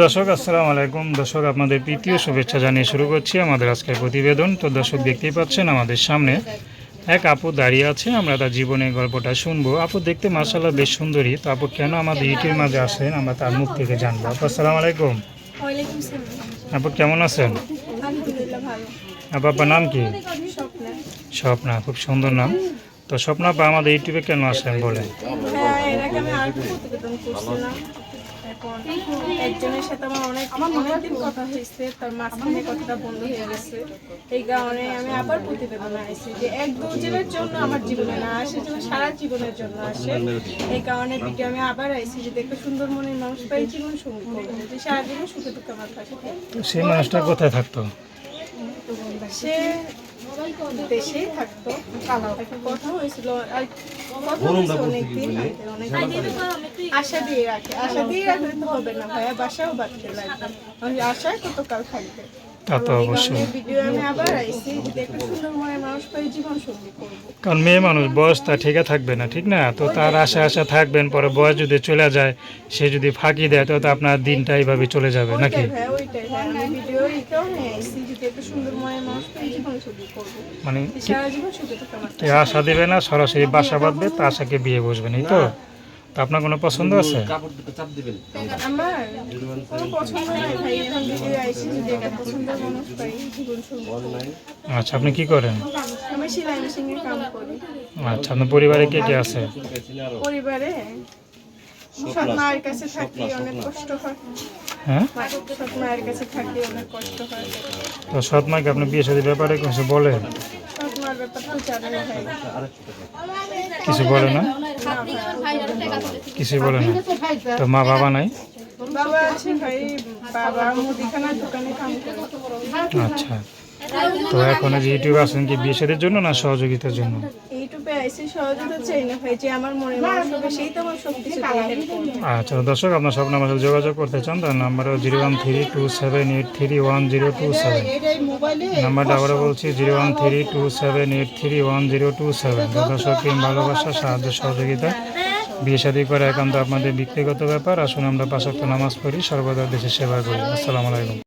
দর্শক আসসালামু আলাইকুম। দর্শক আপনাদের তৃতীয় শুভেচ্ছা জানিয়ে শুরু করছি আমাদের আজকের প্রতিবেদন। তো দর্শক দেখতেই পাচ্ছেন আমাদের সামনে এক আপু দাঁড়িয়ে আছে আমরা তার জীবনের গল্পটা শুনব। আপু দেখতে মার্শাল্লাহ বেশ সুন্দরী। তো আপু কেন আমাদের ইউটিউবের মাঝে আসেন আমরা তার মুখ থেকে জানব। আপু আসসালামু আলাইকুম। আপু কেমন আছেন? আপু আপনার নাম কি? স্বপ্না। স্বপ্না খুব সুন্দর নাম। তো স্বপ্না আপা আমাদের ইউটিউবে কেন আসেন বলেন? এখন একজনের সাথে আমার অনেক অনেকদিন কথা হয়েছে তার মাঝখানে কথাটা বন্ধ হয়ে গেছে। এই কারণে আমি আবার প্রতিবেদন আসি যে এক দুজনের জন্য আমার জীবনে না আসে যেন সারা জীবনের জন্য আসে। এই কারণে ভিডিও আমি আবার আইসি যে দেখে সুন্দর মনের মানুষ পাই জীবন সঙ্গী করব যে সারা জীবন সুখে দুঃখে আমার পাশে সেই মানুষটা কোথায় থাকতো? সে দেশেই থাকতো। একটা কথা হয়েছিল অনেকদিন আশা দিয়ে রাখে। আশা দিয়ে রাখলে তো হবে না ভাইয়া বাসাও বাড়তে লাগবে আশায় কতকাল থাকবে। তা তো অবশ্যই। কারণ মেয়ে মানুষ বয়স তা ঠিকই থাকবে না ঠিক না? তো তার আশা আশা থাকবেন পরে বয়স যদি চলে যায় সে যদি ফাঁকি দেয় তো আপনার দিনটা এইভাবে চলে যাবে নাকি? মানে আশা দেবে না সরাসরি বাসা বাঁধবে তা আশাকে বিয়ে বসবেন এই তো? তো আপনার কোনো পছন্দ আছে। আচ্ছা আপনি কি করেন? আমি সেলাই মেশিনের কাম করি। আচ্ছা আপনার পরিবারে কে কে আছে? পরিবারে মায়ের কাছে থাকি অনেক কষ্ট হয়। হ্যাঁ? মায়ের কাছে থাকি অনেক কষ্ট হয়। তো সৎ মাকে আপনি বিয়ে সাথে ব্যাপারে কিছু বলে না? কিছু বলে না। তো মা বাবা নাই? আচ্ছা। তো এখন যে ইউটিউবে আসেন কি বিয়ে জন্য না সহযোগিতার জন্য? আচ্ছা দর্শক, আপনার সব আমার সাথে যোগাযোগ করতে চান, তার number zero one three two seven eight three one zero two seven. নাম্বারটা আবারও বলছি, zero one three two seven eight three one zero two seven. দর্শক ভালোবাসা সাহায্য, সহযোগিতা, বিয়ে শাদী করা একান্ত আপনাদের ব্যক্তিগত ব্যাপার। আসুন আমরা পাশাক্ত নামাজ পড়ি, সর্বদা দেশের সেবা করি। আসসালামু আলাইকুম।